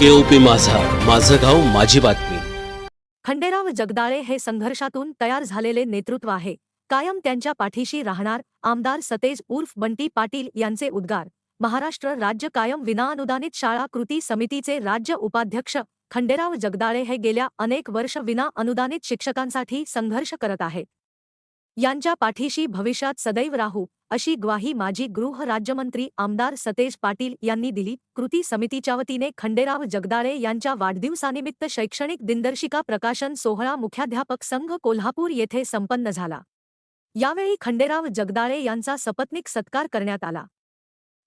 केओपी माझा. माझं गाव माझी बातमी. खंडेराव जगदाळे हे संघर्षातून तयार झालेले नेतृत्व आहे. कायम त्यांच्या पाठीशी राहणार आमदार सतेज उर्फ बंटी पाटील यांचे उद्गार. महाराष्ट्र राज्य कायम विनाअनुदानित शाळा कृती समितीचे राज्य उपाध्यक्ष खंडेराव जगदाळे हे गेल्या अनेक वर्ष विना अनुदानित शिक्षकांसाठी संघर्ष करत आहेत. यांच्या पाठीशी भविष्यात सदैव राहू अशी ग्वाही माजी गृह राज्यमंत्री आमदार सतेज पाटील यांनी दिली. कृती समितीच्या वतीने खंडेराव जगदाळे यांच्या वाढदिवसानिमित्त शैक्षणिक दिनदर्शिका प्रकाशन सोहळा मुख्याध्यापक संघ कोल्हापूर येथे संपन्न झाला. यावेळी खंडेराव जगदाळे यांचा सपत्निक सत्कार करण्यात आला.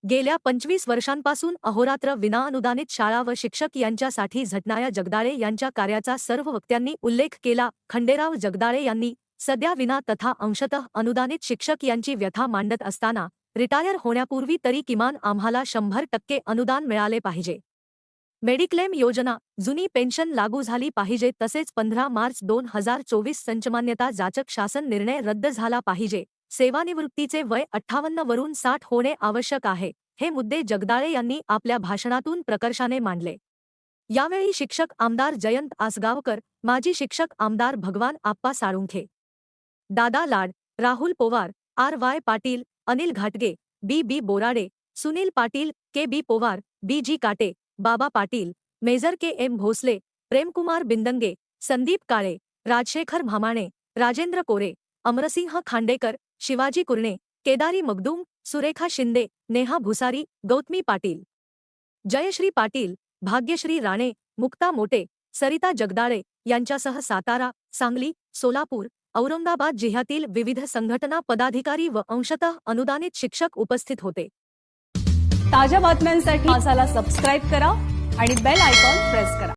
गेल्या पंचवीस वर्षांपासून अहोरात्र विनाअनुदानित शाळा व शिक्षक यांच्यासाठी झटणाऱ्या जगदाळे यांच्या कार्याचा सर्व वक्त्यांनी उल्लेख केला. खंडेराव जगदाळे यांनी सध्या विना तथा अंशतः अनुदानित शिक्षक यांची व्यथा मांडत असताना रिटायर होण्यापूर्वी तरी किमान आम्हाला शंभर टक्के अनुदान मिळाले पाहिजे. मेडिक्लेम योजना जुनी पेन्शन लागू झाली पाहिजे तसेच पंधरा मार्च दोन हजार चोवीस संचमान्यता जाचक शासन निर्णय रद्द झाला पाहिजे. सेवानिवृत्तीचे वय अठ्ठावन्न वरून साठ होणे आवश्यक आहे हे मुद्दे जगदाळे यांनी आपल्या भाषणातून प्रकर्षाने मांडले. यावेळी शिक्षक आमदार जयंत आसगावकर माजी शिक्षक आमदार भगवान आप्पा साळुंखे दादा लाड, राहुल पोवार, आर वाय पाटील, अनिल घाटगे, B B Borade, Sunil Patil, K B Powar, B G Kate, Baba Patil, major K M Bhosale, Premkumar Bindange, Sandeep Kale, Rajshekhar Bhamane Rajendra Kore, Amarsinh Khandekar, Shivaji Kurane, Kedari Magdum, Surekha Shinde, Neha Bhusari, Gautami Patil. Jayashree Patil, Bhagyashree Rane, Mukta Mote, Sarita Jagdale यांच्यासह सातारा, सांगली, सोलापूर औरंगाबाद जिल्ह्यातील विविध संघटना पदाधिकारी व अंशतः अनुदानित शिक्षक उपस्थित होते. ताज्या बातम्यांसाठी मासाला सबस्क्राईब करा आणि बेल आयकॉन प्रेस करा.